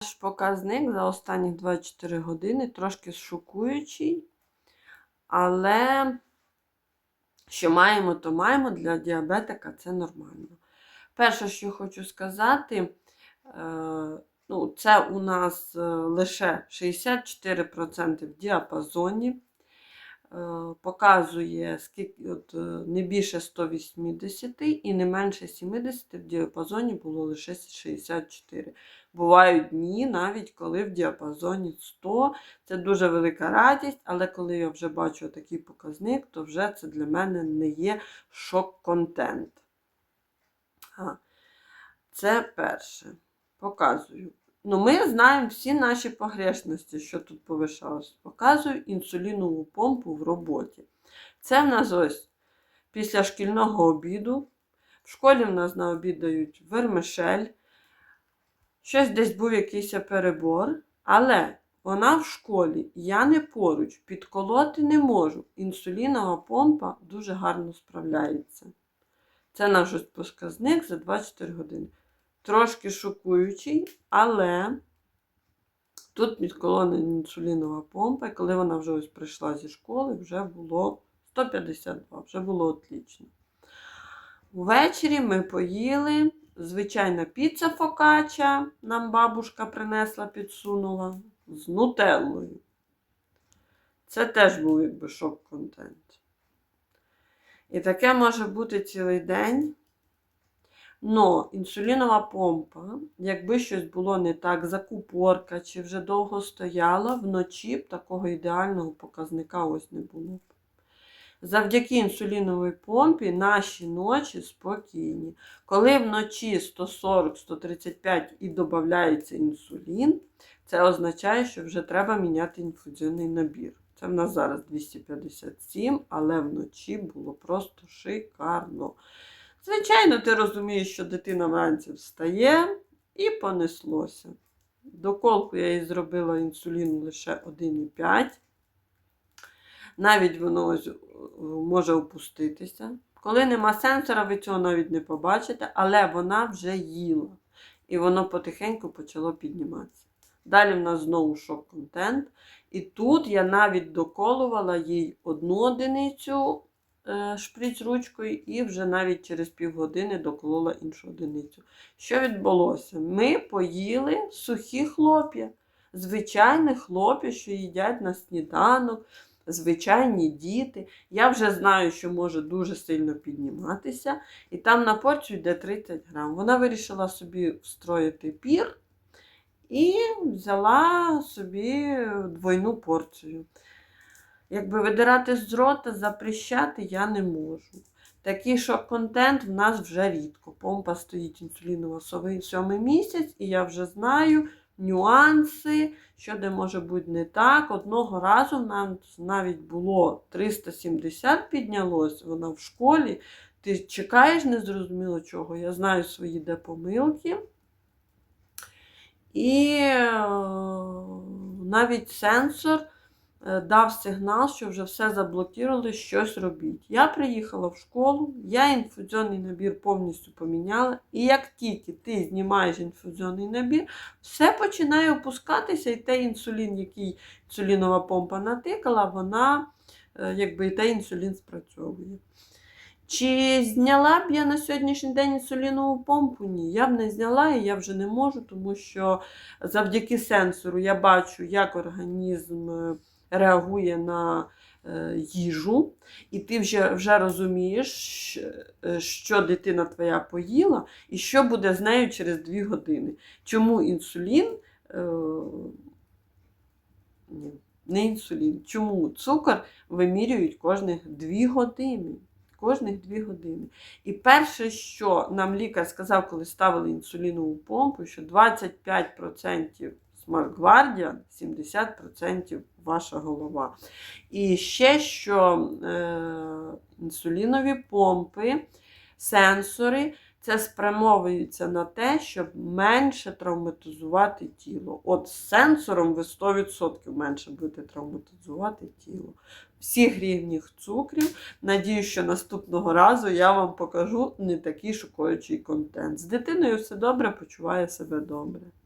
Наш показник за останні 24 години трошки шокуючий, але що маємо, то маємо. Для діабетика це нормально. Перше, що хочу сказати, е, ну, це у нас е, лише 64% в діапазоні. Е, Показує скільки, от, е, не більше 180 і не менше 70 в діапазоні було лише 64. Бувають дні, навіть коли в діапазоні 100. Це дуже велика радість, але коли я вже бачу такий показник, то вже це для мене не є шок-контент. Це перше. Показую. Ну, ми знаємо всі наші погрешності, що тут повишалось. Показую інсулінову помпу в роботі. Це в нас ось після шкільного обіду. В школі в нас на обід дають вермишель. Щось десь був якийсь перебор, але вона в школі, я не поруч, підколоти не можу. Інсулінова помпа дуже гарно справляється. Це наш ось показник за 24 години. Трошки шокуючий, але тут підколона інсулінова помпа, і коли вона вже ось прийшла зі школи, вже було 152, вже було отлично. Ввечері ми поїли. Звичайна піца фокача нам бабушка принесла, підсунула з нутеллою. Це теж був якби шок-контент. І таке може бути цілий день. Но інсулінова помпа, якби щось було не так, закупорка чи вже довго стояла, вночі б такого ідеального показника ось не було б. Завдяки інсуліновій помпі наші ночі спокійні. Коли вночі 140-135 і додається інсулін, це означає, що вже треба міняти інфузіонний набір. Це в нас зараз 257, але вночі було просто шикарно. Звичайно, ти розумієш, що дитина вранці встає і понеслося. Доколку я їй зробила інсуліну лише 1,5. Навіть воно ось може опуститися. Коли нема сенсора, ви цього навіть не побачите, але вона вже їла. І воно потихеньку почало підніматися. Далі в нас знову шок-контент. І тут я навіть доколувала їй одну одиницю е, шприц ручкою, і вже навіть через півгодини доколола іншу одиницю. Що відбулося? Ми поїли сухі хлоп'я. Звичайні хлоп'я, що їдять на сніданок звичайні діти. Я вже знаю, що може дуже сильно підніматися. І там на порцію йде 30 грам. Вона вирішила собі встроїти пір і взяла собі двойну порцію. Якби видирати з рота, запрещати я не можу. Такий шок-контент в нас вже рідко. Помпа стоїть інсулінова сьомий місяць, і я вже знаю, нюанси, що де може бути не так. Одного разу нам навіть було 370 піднялось, вона в школі. Ти чекаєш незрозуміло чого. Я знаю свої де помилки. І е, навіть сенсор дав сигнал, що вже все заблокували, щось робіть. Я приїхала в школу, я інфузіонний набір повністю поміняла. І як тільки ти знімаєш інфузіонний набір, все починає опускатися, і той інсулін, який інсулінова помпа натикала, вона, е, якби і той інсулін спрацьовує. Чи зняла б я на сьогоднішній день інсулінову помпу? Ні, я б не зняла і я вже не можу, тому що завдяки сенсору я бачу, як організм е, реагує на е, їжу, і ти вже вже розумієш, е, що дитина твоя поїла, і що буде з нею через 2 години. Чому інсулін? Ні, не інсулін. Чому цукор вимірюють кожних 2 години? Кожних 2 години. І перше, що нам лікар сказав, коли ставили інсулінову помпу, що 25% Smart Guardian, 70% ваша голова. І ще що е, інсулінові помпи, сенсори. Це спрямовується на те, щоб менше травматизувати тіло. От з сенсором ви 100% менше будете травматизувати тіло. Всіх рівніх цукрів. Надію, що наступного разу я вам покажу не такий шокуючий контент. З дитиною все добре, почуває себе добре.